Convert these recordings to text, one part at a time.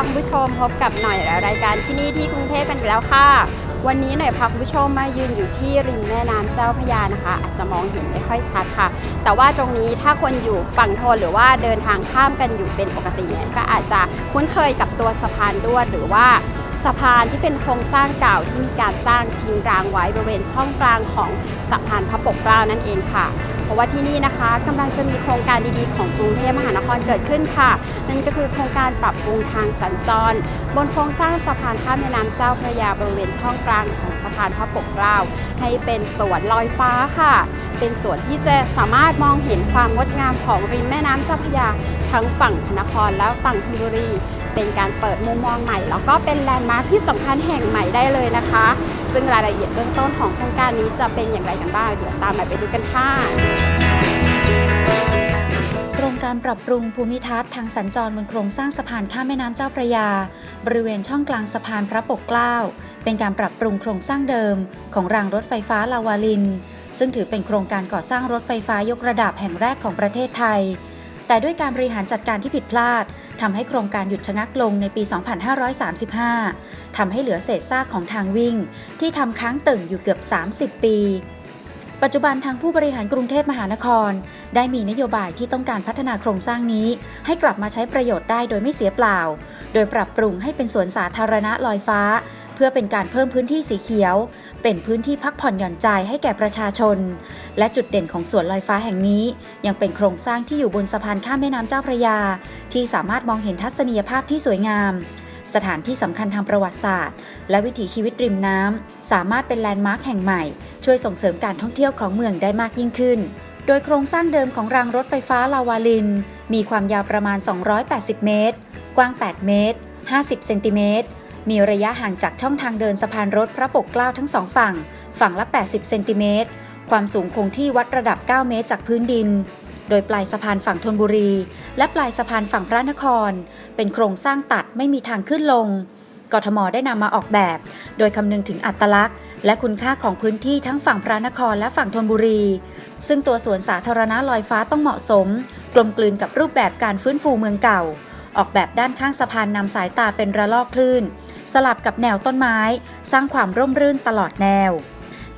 ค่ะคุณผู้ชมพบกับหน่อยและรายการที่นี่ที่กรุงเทพกันอีกแล้วค่ะ วันนี้หน่อยพาคุณผู้ชมมายืนอยู่ที่ริมแม่น้ำเจ้าพระยานะคะ อาจจะมองเห็นไม่ค่อยชัดค่ะ แต่ว่าตรงนี้ถ้าคนอยู่ฝั่งทนหรือว่าเดินทางข้ามกันอยู่เป็นปกติเนี่ยก็อาจจะคุ้นเคยกับตัวสะพานด้วนหรือว่าสะพานที่เป็นโครงสร้างเก่าที่มีการสร้างทิ้งร้างไว้บริเวณช่องกลางของสะพานพระปกเกล้านั่นเองค่ะ ราะว่าที่นี่นะคะกำลังจะมีโครงการดีๆ ของกรุงเทพมหานครเกิดขึ้นค่ะ นั่นก็คือโครงการปรับปรุงทางสัญจร บนโครงสร้างสะพานข้ามแม่น้ำเจ้าพระยาบริเวณช่องกลางของสะพานพระปกเกล้าให้เป็นสวนลอยฟ้าค่ะ เป็นสวนที่จะสามารถมองเห็นความงดงามของริมแม่น้ำเจ้าพระยาทั้งฝั่งพระนครและฝั่งธนบุรี เป็นการเปิดมุมมองใหม่ แล้วก็เป็นแลนด์มาร์คที่สำคัญแห่งใหม่ได้เลยนะคะ ซึ่งรายละเอียดเบื้องต้นของโครงการนี้จะเป็นอย่างไรกันบ้าง เดี๋ยวตามไปดูกันค่ะโครงการปรับปรุงภูมิทัศน์ทางสัญจรบนโครงสร้างสะพานข้ามแม่น้ำเจ้าพระยา บริเวณช่องกลางสะพานพระปกเกล้า เป็นการปรับปรุงโครงสร้างเดิม ของรางรถไฟฟ้าลาวาลิน ซึ่งถือเป็นโครงการก่อสร้างรถไฟฟ้ายกระดับแห่งแรกของประเทศไทย แต่ด้วยการบริหารจัดการที่ผิดพลาด ทำให้โครงการหยุดชะงักลงในปี 2535 ทำให้เหลือเศษซากของทางวิ่ง ที่ทำค้างตึงอยู่เกือบ 30 ปี ปัจจุบันทางผู้บริหารกรุงเทพมหานคร ได้มีนโยบายที่ต้องการพัฒนาโครงสร้างนี้ ให้กลับมาใช้ประโยชน์ได้โดยไม่เสียเปล่า โดยปรับปรุงให้เป็นสวนสาธารณะลอยฟ้า เพื่อเป็นการเพิ่มพื้นที่สีเขียว เป็นพื้นที่พักผ่อนหย่อนใจให้แก่ประชาชน และจุดเด่นของสวนลอยฟ้าแห่งนี้ ยังเป็นโครงสร้างที่อยู่บนสะพานข้ามแม่น้ำเจ้าพระยา ที่สามารถมองเห็นทัศนียภาพที่สวยงาม สถานที่สำคัญทางประวัติศาสตร์ และวิถีชีวิตริมน้ำสามารถเป็นแลนด์มาร์คแห่งใหม่ ช่วยส่งเสริมการท่องเที่ยวของเมืองได้มากยิ่งขึ้น โดยโครงสร้างเดิมของรางรถไฟฟ้าลาวาลิน มีความยาวประมาณ 280 เมตร กว้าง 8 เมตร 50 เซนติเมตร มีระยะห่างจากช่องทางเดินสะพานรถพระปกเกล้าทั้งสองฝั่ง ฝั่งละ 80 เซนติเมตร ความสูงคงที่วัดระดับ 9 เมตรจากพื้นดิน โดยปลายสะพานฝั่งธนบุรี และปลายสะพานฝั่งพระนคร เป็นโครงสร้างตัดไม่มีทางขึ้นลง กทมได้นำมาออกแบบ โดยคำนึงถึงอัตลักษณ์ และคุณค่าของพื้นที่ทั้งฝั่งพระนครและฝั่งธนบุรี ซึ่งตัวสวนสาธารณะลอยฟ้าต้องเหมาะสม กลมกลืนกับรูปแบบการฟื้นฟูเมืองเก่าออกแบบด้านข้างสะพานนำสายตาเป็นระลอกคลื่น สลับกับแนวต้นไม้ สร้างความร่มรื่นตลอดแนว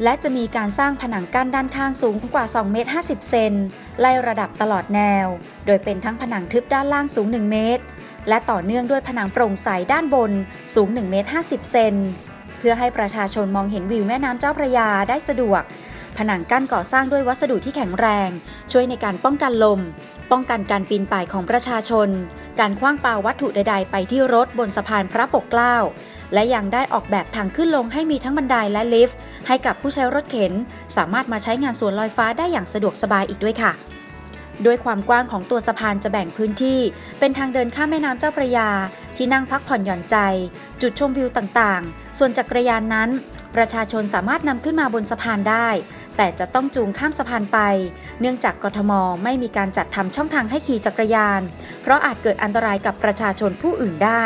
และจะมีการสร้างผนังกั้นด้านข้างสูงกว่า 2 เมตร 50 เซนไล่ระดับตลอดแนว โดยเป็นทั้งผนังทึบด้านล่างสูง 1 เมตร และต่อเนื่องด้วยผนังโปร่งใสด้านบนสูง 1 เมตร 50 เซนเพื่อให้ประชาชนมองเห็นวิวแม่น้ำเจ้าพระยาได้สะดวก ผนังกั้นก่อสร้างด้วยวัสดุที่แข็งแรง ช่วยในการป้องกันลม ป้องกันการปีนป่ายของประชาชน การคว้างปาวัตถุใด ๆ ไปที่รถบนสะพานพระปกเกล้า และยังได้ออกแบบทางขึ้นลงให้มีทั้งบันไดและลิฟต์ ให้กับผู้ใช้รถเข็น สามารถมาใช้งานสวนลอยฟ้าได้อย่างสะดวกสบายอีกด้วยค่ะโดยความกว้างของตัวสะพานจะแบ่งพื้นที่ เป็นทางเดินข้ามแม่น้ำเจ้าพระยา ที่นั่งพักผ่อนหย่อนใจ จุดชมวิวต่างๆ ส่วนจักรยานนั้น ประชาชนสามารถนำขึ้นมาบนสะพานได้ แต่จะต้องจูงข้ามสะพานไป เนื่องจากกทมไม่มีการจัดทำช่องทางให้ขี่จักรยาน เพราะอาจเกิดอันตรายกับประชาชนผู้อื่นได้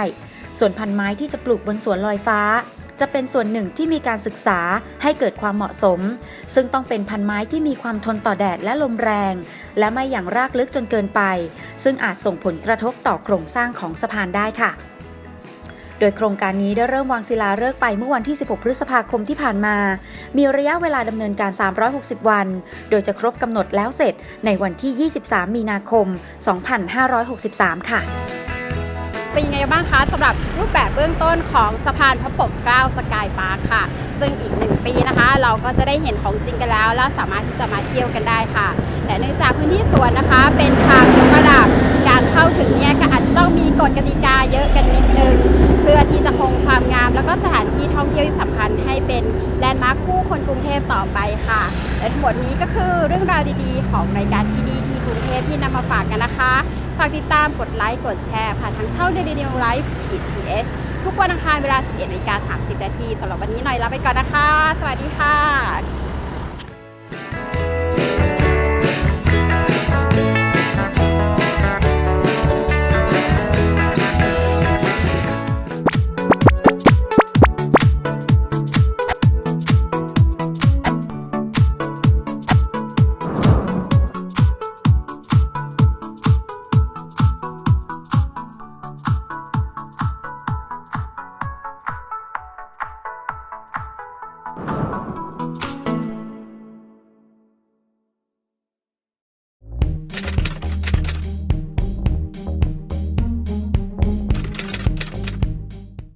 ส่วนพันไม้ที่จะปลูกบนสวนลอยฟ้า จะเป็นส่วนหนึ่งที่มีการศึกษาให้เกิดความเหมาะสม ซึ่งต้องเป็นพันไม้ที่มีความทนต่อแดดและลมแรง และไม่อย่างรากลึกจนเกินไป ซึ่งอาจส่งผลกระทบต่อโครงสร้างของสะพานได้ค่ะ โดยโครงการนี้ได้เริ่มวางศิลาฤกษ์ไปเมื่อวันที่ 16 พฤษภาคมที่ผ่านมา มีระยะเวลาดำเนินการ 360 วัน โดยจะครบกำหนดแล้วเสร็จในวันที่ 23 มีนาคม 2563 ค่ะ เป็นยังไงบ้างคะสำหรับรูปแบบเบื้องต้นของสะพานพระปกเกล้าสกายพาร์คค่ะ ซึ่งอีกหนึ่งปีนะคะ เราก็จะได้เห็นของจริงกันแล้ว และสามารถที่จะมาเที่ยวกันได้ค่ะ แต่เนื่องจากพื้นที่สวนนะคะ เป็นทางยกระดับการเข้าถึงเนี่ยก็อาจจะต้องมีกฎกติกาเยอะกันนิด แล้วก็สถานที่ท่องเที่ยวที่สำคัญให้เป็นแลนด์มาร์คคู่คนกรุงเทพต่อไปค่ะ และทั้งหมดนี้ก็คือเรื่องราวดีๆ ของรายการที่นี่ที่กรุงเทพที่นำมาฝากกันนะคะ ฝากติดตามกดไลค์กดแชร์ ผ่านทางช่องเดลินิวไลฟ์ขีดทีเอสทุกวันอังคารเวลา 11นาฬิกา30นาทีสำหรับวันนี้หน่อยลาไปก่อนนะคะ สวัสดีค่ะ